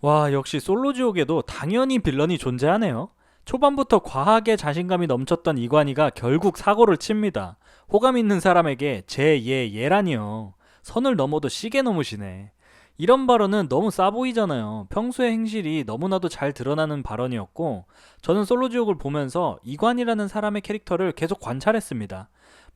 와, 역시 솔로 지옥에도 당연히 빌런이 존재하네요. 초반부터 과하게 자신감이 넘쳤던 이관희가 결국 사고를 칩니다. 호감 있는 사람에게 제, 얘, 얘라니요. 선을 넘어도 시계 넘으시네. 이런 발언은 너무 싸 보이잖아요. 평소의 행실이 너무나도 잘 드러나는 발언이었고, 저는 솔로지옥을 보면서 이관희라는 사람의 캐릭터를 계속 관찰했습니다.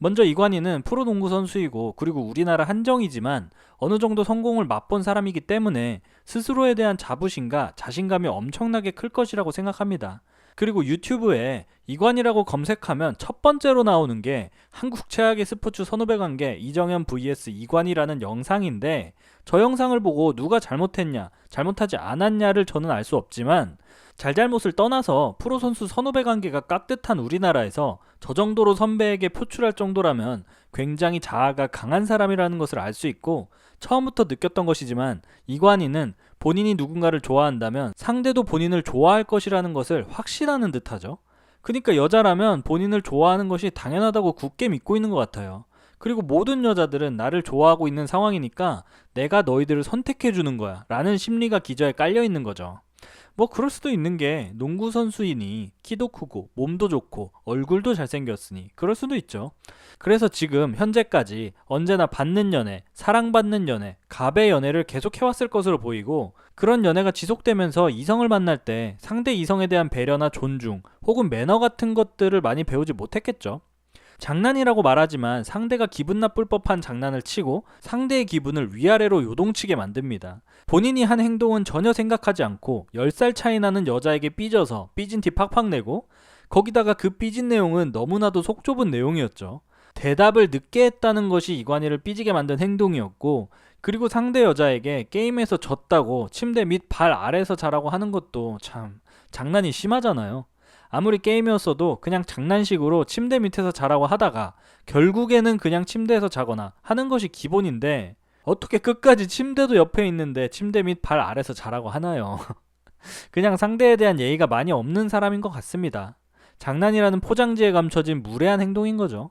먼저 이관희는 프로농구 선수이고, 그리고 우리나라 한정이지만, 어느 정도 성공을 맛본 사람이기 때문에 스스로에 대한 자부심과 자신감이 엄청나게 클 것이라고 생각합니다. 그리고 유튜브에 이관이라고 검색하면 첫 번째로 나오는 게 한국 최악의 스포츠 선후배 관계 이정현 vs 이관이라는 영상인데 저 영상을 보고 누가 잘못했냐, 잘못하지 않았냐를 저는 알 수 없지만 잘잘못을 떠나서 프로 선수 선후배 관계가 깍듯한 우리나라에서 저 정도로 선배에게 표출할 정도라면 굉장히 자아가 강한 사람이라는 것을 알 수 있고 처음부터 느꼈던 것이지만 이관희는 본인이 누군가를 좋아한다면 상대도 본인을 좋아할 것이라는 것을 확신하는 듯하죠. 그러니까 여자라면 본인을 좋아하는 것이 당연하다고 굳게 믿고 있는 것 같아요. 그리고 모든 여자들은 나를 좋아하고 있는 상황이니까 내가 너희들을 선택해 주는 거야 라는 심리가 기저에 깔려 있는 거죠. 뭐 그럴 수도 있는 게 농구 선수이니 키도 크고 몸도 좋고 얼굴도 잘생겼으니 그럴 수도 있죠. 그래서 지금 현재까지 언제나 받는 연애, 사랑받는 연애, 갑의 연애를 계속 해왔을 것으로 보이고 그런 연애가 지속되면서 이성을 만날 때 상대 이성에 대한 배려나 존중 혹은 매너 같은 것들을 많이 배우지 못했겠죠. 장난이라고 말하지만 상대가 기분 나쁠 법한 장난을 치고 상대의 기분을 위아래로 요동치게 만듭니다. 본인이 한 행동은 전혀 생각하지 않고 10살 차이 나는 여자에게 삐져서 삐진 티 팍팍 내고 거기다가 그 삐진 내용은 너무나도 속 좁은 내용이었죠. 대답을 늦게 했다는 것이 이관희를 삐지게 만든 행동이었고 그리고 상대 여자에게 게임에서 졌다고 침대 밑 발 아래서 자라고 하는 것도 참 장난이 심하잖아요. 아무리 게임이었어도 그냥 장난식으로 침대 밑에서 자라고 하다가 결국에는 그냥 침대에서 자거나 하는 것이 기본인데 어떻게 끝까지 침대도 옆에 있는데 침대 밑 발 아래서 자라고 하나요? 그냥 상대에 대한 예의가 많이 없는 사람인 것 같습니다. 장난이라는 포장지에 감춰진 무례한 행동인 거죠.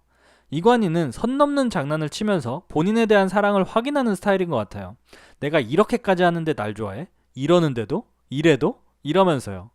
이관희는 선 넘는 장난을 치면서 본인에 대한 사랑을 확인하는 스타일인 것 같아요. 내가 이렇게까지 하는데 날 좋아해? 이러는데도? 이래도? 이러면서요.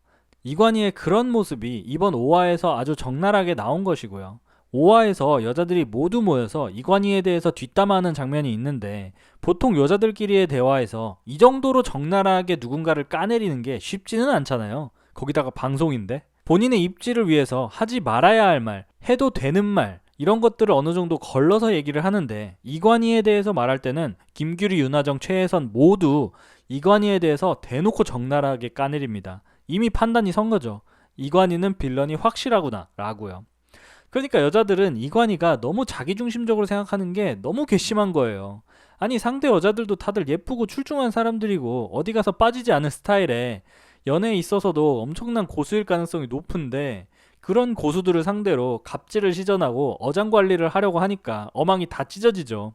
이관희의 그런 모습이 이번 5화에서 아주 적나라하게 나온 것이고요. 5화에서 여자들이 모두 모여서 이관희에 대해서 뒷담화하는 장면이 있는데 보통 여자들끼리의 대화에서 이 정도로 적나라하게 누군가를 까내리는 게 쉽지는 않잖아요. 거기다가 방송인데 본인의 입지를 위해서 하지 말아야 할 말, 해도 되는 말 이런 것들을 어느 정도 걸러서 얘기를 하는데 이관희에 대해서 말할 때는 김규리, 윤하정, 최혜선 모두 이관희에 대해서 대놓고 적나라하게 까내립니다. 이미 판단이 선 거죠. 이관희는 빌런이 확실하구나 라고요. 그러니까 여자들은 이관희가 너무 자기중심적으로 생각하는 게 너무 괘씸한 거예요. 아니 상대 여자들도 다들 예쁘고 출중한 사람들이고 어디 가서 빠지지 않은 스타일에 연애에 있어서도 엄청난 고수일 가능성이 높은데 그런 고수들을 상대로 갑질을 시전하고 어장 관리를 하려고 하니까 어망이 다 찢어지죠.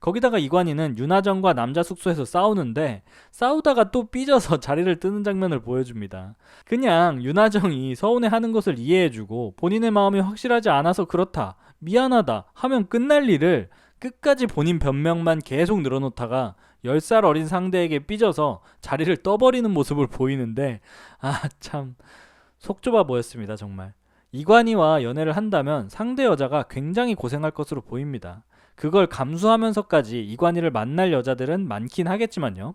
거기다가 이관희는 윤하정과 남자 숙소에서 싸우는데 싸우다가 또 삐져서 자리를 뜨는 장면을 보여줍니다. 그냥 윤하정이 서운해 하는 것을 이해해주고 본인의 마음이 확실하지 않아서 그렇다 미안하다 하면 끝날 일을 끝까지 본인 변명만 계속 늘어놓다가 10살 어린 상대에게 삐져서 자리를 떠버리는 모습을 보이는데 아 참 속 좁아 보였습니다 정말 이관희와 연애를 한다면 상대 여자가 굉장히 고생할 것으로 보입니다 그걸 감수하면서까지 이관희를 만날 여자들은 많긴 하겠지만요